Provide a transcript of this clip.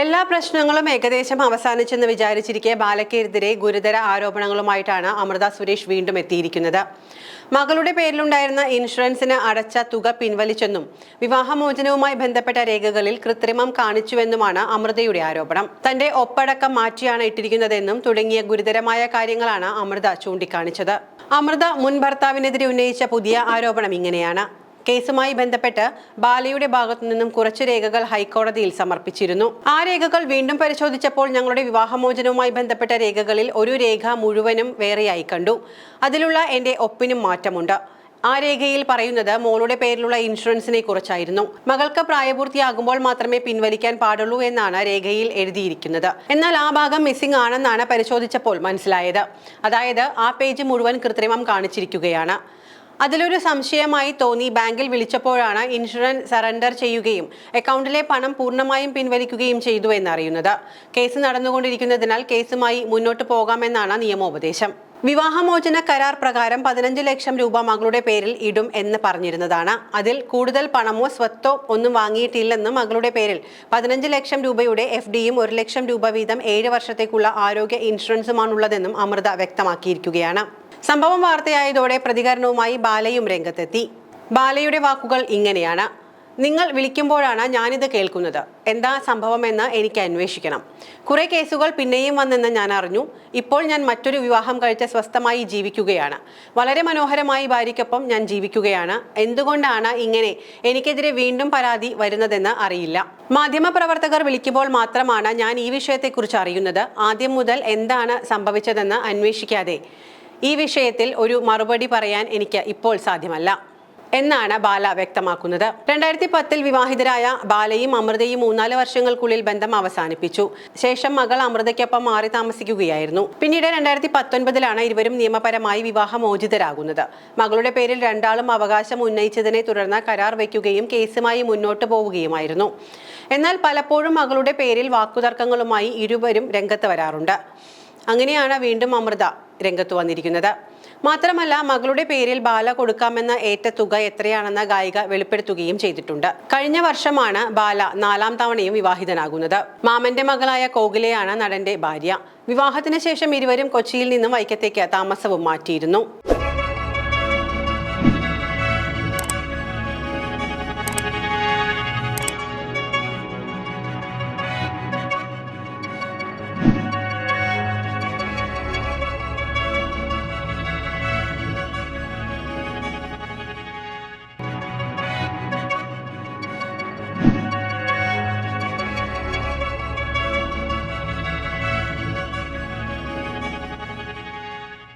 എല്ലാ പ്രശ്നങ്ങളും ഏകദേശം അവസാനിച്ചെന്ന് വിചാരിച്ചിരിക്കെ ബാലയ്ക്കെതിരെ ഗുരുതര ആരോപണങ്ങളുമായിട്ടാണ് അമൃത സുരേഷ് വീണ്ടും എത്തിയിരിക്കുന്നത്. മകളുടെ പേരിലുണ്ടായിരുന്ന ഇൻഷുറൻസിന് അടച്ച തുക പിൻവലിച്ചെന്നും വിവാഹമോചനവുമായി ബന്ധപ്പെട്ട രേഖകളിൽ കൃത്രിമം കാണിച്ചുവെന്നുമാണ് അമൃതയുടെ ആരോപണം. തന്റെ ഒപ്പടക്കം മാറ്റിയാണ് ഇട്ടിരിക്കുന്നതെന്നും തുടങ്ങിയ ഗുരുതരമായ കാര്യങ്ങളാണ് അമൃത ചൂണ്ടിക്കാണിച്ചത്. അമൃത മുൻ ഭർത്താവിനെതിരെ ഉന്നയിച്ച പുതിയ ആരോപണം ഇങ്ങനെയാണ്. കേസുമായി ബന്ധപ്പെട്ട് ബാലയുടെ ഭാഗത്തു നിന്നും കുറച്ച് രേഖകൾ ഹൈക്കോടതിയിൽ സമർപ്പിച്ചിരുന്നു. ആ രേഖകൾ വീണ്ടും പരിശോധിച്ചപ്പോൾ ഞങ്ങളുടെ വിവാഹമോചനവുമായി ബന്ധപ്പെട്ട രേഖകളിൽ ഒരു രേഖ മുഴുവനും വേറെയായി കണ്ടു. അതിലുള്ള എന്റെ ഒപ്പിനും മാറ്റമുണ്ട്. ആ രേഖയിൽ പറയുന്നത് മോളുടെ പേരിലുള്ള ഇൻഷുറൻസിനെ കുറിച്ചായിരുന്നു. മകൾക്ക് പ്രായപൂർത്തിയാകുമ്പോൾ മാത്രമേ പിൻവലിക്കാൻ പാടുള്ളൂ എന്നാണ് രേഖയിൽ എഴുതിയിരിക്കുന്നത്. എന്നാൽ ആ ഭാഗം മിസ്സിംഗ് ആണെന്നാണ് പരിശോധിച്ചപ്പോൾ മനസ്സിലായത്. അതായത് ആ പേജ് മുഴുവൻ കൃത്രിമം കാണിച്ചിരിക്കുകയാണ്. അതിലൊരു സംശയമായി തോന്നി. ബാങ്കിൽ വിളിച്ചപ്പോഴാണ് ഇൻഷുറൻസ് സറണ്ടർ ചെയ്യുകയും അക്കൗണ്ടിലെ പണം പൂർണമായും പിൻവലിക്കുകയും ചെയ്തു എന്നറിയുന്നത്. കേസ് നടന്നുകൊണ്ടിരിക്കുന്നതിനാൽ കേസുമായി മുന്നോട്ട് പോകാമെന്നാണ് നിയമോപദേശം. വിവാഹമോചന കരാർ പ്രകാരം പതിനഞ്ച് ലക്ഷം രൂപ മകളുടെ പേരിൽ ഇടും എന്ന് പറഞ്ഞിരുന്നതാണ്. അതിൽ കൂടുതൽ പണമോ സ്വത്തോ ഒന്നും വാങ്ങിയിട്ടില്ലെന്നും മകളുടെ പേരിൽ പതിനഞ്ച് ലക്ഷം രൂപയുടെ എഫ് ഡിയും ഒരു ലക്ഷം രൂപ വീതം ഏഴ് വർഷത്തേക്കുള്ള ആരോഗ്യ ഇൻഷുറൻസുമാണുള്ളതെന്നും അമൃത വ്യക്തമാക്കിയിരിക്കുകയാണ്. സംഭവം വാർത്തയായതോടെ പ്രതികരണവുമായി ബാലയും രംഗത്തെത്തി. ബാലയുടെ വാക്കുകൾ ഇങ്ങനെയാണ്. നിങ്ങൾ വിളിക്കുമ്പോഴാണ് ഞാനിത് കേൾക്കുന്നത്. എന്താ സംഭവമെന്ന് എനിക്ക് അന്വേഷിക്കണം. കുറെ കേസുകൾ പിന്നെയും വന്നെന്ന് ഞാൻ അറിഞ്ഞു. ഇപ്പോൾ ഞാൻ മറ്റൊരു വിവാഹം കഴിച്ച് സ്വസ്ഥമായി ജീവിക്കുകയാണ്. വളരെ മനോഹരമായി ഭാര്യയ്ക്കൊപ്പം ഞാൻ ജീവിക്കുകയാണ്. എന്തുകൊണ്ടാണ് ഇങ്ങനെ? എനിക്കെതിരെ വീണ്ടും പരാതി വരുന്നതെന്ന് അറിയില്ല. മാധ്യമപ്രവർത്തകർ വിളിക്കുമ്പോൾ മാത്രമാണ് ഞാൻ ഈ വിഷയത്തെക്കുറിച്ച് അറിയുന്നത്. ആദ്യം മുതൽ എന്താണ് സംഭവിച്ചതെന്ന് അന്വേഷിക്കാതെ. ഈ വിഷയത്തിൽ ഒരു മറുപടി പറയാൻ എനിക്ക് ഇപ്പോൾ സാധ്യമല്ല എന്നാണ് ബാല വ്യക്തമാക്കുന്നത്. രണ്ടായിരത്തി പത്തിൽ വിവാഹിതരായ ബാലയും അമൃതയും മൂന്നാൽ വർഷങ്ങൾക്കുള്ളിൽ ബന്ധം അവസാനിപ്പിച്ചു. ശേഷം മകൾ അമൃതയ്ക്കൊപ്പം മാറി താമസിക്കുകയായിരുന്നു. പിന്നീട് രണ്ടായിരത്തി പത്തൊൻപതിലാണ് ഇരുവരും നിയമപരമായി വിവാഹമോചിതരാകുന്നത്. മകളുടെ പേരിൽ രണ്ടാളും അവകാശം ഉന്നയിച്ചതിനെ തുടർന്ന് കരാർ വയ്ക്കുകയും കേസുമായി മുന്നോട്ട് പോവുകയുമായിരുന്നു. എന്നാൽ പലപ്പോഴും മകളുടെ പേരിൽ വാക്കുതർക്കങ്ങളുമായി ഇരുവരും രംഗത്ത് വരാറുണ്ട്. അങ്ങനെയാണ് വീണ്ടും അമൃത രംഗത്ത് വന്നിരിക്കുന്നത്. മാത്രമല്ല മകളുടെ പേരിൽ ബാല കൊടുക്കാമെന്ന ഏറ്റ തുക എത്രയാണെന്ന ഗായിക വെളിപ്പെടുത്തുകയും ചെയ്തിട്ടുണ്ട്. കഴിഞ്ഞ വർഷമാണ് ബാല നാലാം തവണയും വിവാഹിതനാകുന്നത്. മാമന്റെ മകളായ കോകിലയാണ് നടന്റെ ഭാര്യ. വിവാഹത്തിന് ശേഷം ഇരുവരും കൊച്ചിയിൽ നിന്നും വൈക്കത്തേക്ക് താമസവും മാറ്റിയിരുന്നു.